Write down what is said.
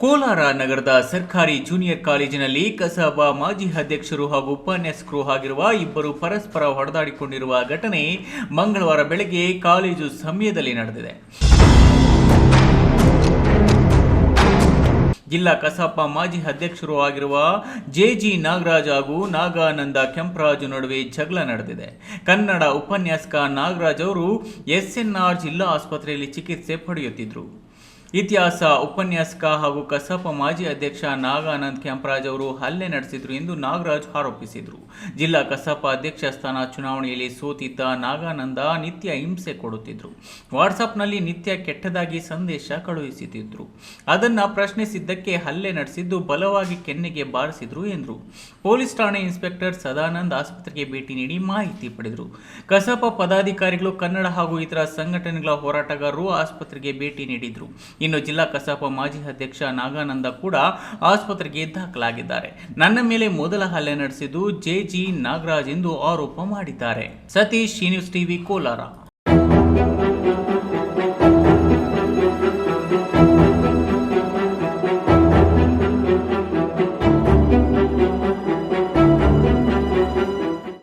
ನಗರದ ಸರ್ಕಾರಿ ಜೂನಿಯರ್ ಕಾಲೇಜಿನಲ್ಲಿ ಕಸಬಾ ಮಾಜಿ ಅಧ್ಯಕ್ಷರು ಹಾಗೂ ಉಪನ್ಯಾಸಕರು ಆಗಿರುವ ಇಬ್ಬರು ಪರಸ್ಪರ ಹೊಡೆದಾಡಿಕೊಂಡಿರುವ ಘಟನೆ ಮಂಗಳವಾರ ಬೆಳಗ್ಗೆ ಕಾಲೇಜು ಸಮಯದಲ್ಲಿ ನಡೆದಿದೆ. ಜಿಲ್ಲಾ ಕಸಾಪ ಮಾಜಿ ಅಧ್ಯಕ್ಷರು ಆಗಿರುವ ಜೆಜಿ ನಾಗರಾಜ್ ಹಾಗೂ ನಾಗಾನಂದ ಕೆಂಪರಾಜು ನಡುವೆ ಜಗಳ ನಡೆದಿದೆ. ಕನ್ನಡ ಉಪನ್ಯಾಸಕ ನಾಗರಾಜ್ ಅವರು ಎಸ್ಎನ್ಆರ್ ಜಿಲ್ಲಾ ಆಸ್ಪತ್ರೆಯಲ್ಲಿ ಚಿಕಿತ್ಸೆ ಪಡೆಯುತ್ತಿದ್ದರು ಇತಿಹಾಸ, ಉಪನ್ಯಾಸಕ ಹಾಗೂ ಕಸಾಪ ಮಾಜಿ ಅಧ್ಯಕ್ಷ ನಾಗಾನಂದ್ ಕೆಂಪರಾಜ್ ಅವರು ಹಲ್ಲೆ ನಡೆಸಿದ್ರು ಎಂದು ನಾಗರಾಜ್ ಆರೋಪಿಸಿದರು. ಜಿಲ್ಲಾ ಕಸಾಪ ಅಧ್ಯಕ್ಷ ಸ್ಥಾನ ಚುನಾವಣೆಯಲ್ಲಿ ಸೋತಿದ್ದ ನಾಗಾನಂದ ನಿತ್ಯ ಹಿಂಸೆ ಕೊಡುತ್ತಿದ್ದರು ವಾಟ್ಸಪ್ನಲ್ಲಿ ನಿತ್ಯ ಕೆಟ್ಟದಾಗಿ ಸಂದೇಶ ಕಳುಹಿಸುತ್ತಿದ್ದರು ಅದನ್ನ ಪ್ರಶ್ನಿಸಿದ್ದಕ್ಕೆ ಹಲ್ಲೆ ನಡೆಸಿದ್ದು ಬಲವಾಗಿ ಕೆನ್ನೆಗೆ ಬಾರಿಸಿದ್ರು ಎಂದರು. ಪೊಲೀಸ್ ಠಾಣೆ ಇನ್ಸ್ಪೆಕ್ಟರ್ ಸದಾನಂದ್ ಆಸ್ಪತ್ರೆಗೆ ಭೇಟಿ ನೀಡಿ ಮಾಹಿತಿ ಪಡೆದರು. ಕಸಾಪ ಪದಾಧಿಕಾರಿಗಳು ಕನ್ನಡ ಹಾಗೂ ಇತರ ಸಂಘಟನೆಗಳ ಹೋರಾಟಗಾರರು ಆಸ್ಪತ್ರೆಗೆ ಭೇಟಿ ನೀಡಿದ್ರು. ಇನ್ನು ಜಿಲ್ಲಾ ಕಸಾಪ ಮಾಜಿ ಅಧ್ಯಕ್ಷ ನಾಗಾನಂದ ಕೂಡ ಆಸ್ಪತ್ರೆಗೆ ದಾಖಲಾಗಿದ್ದಾರೆ. ನನ್ನ ಮೇಲೆ ಮೊದಲ ಹಲ್ಲೆ ನಡೆಸಿದ್ದು ಜೆಜಿ ನಾಗರಾಜ್ ಎಂದು ಆರೋಪ ಮಾಡಿದ್ದಾರೆ. Satish news TV Kolar.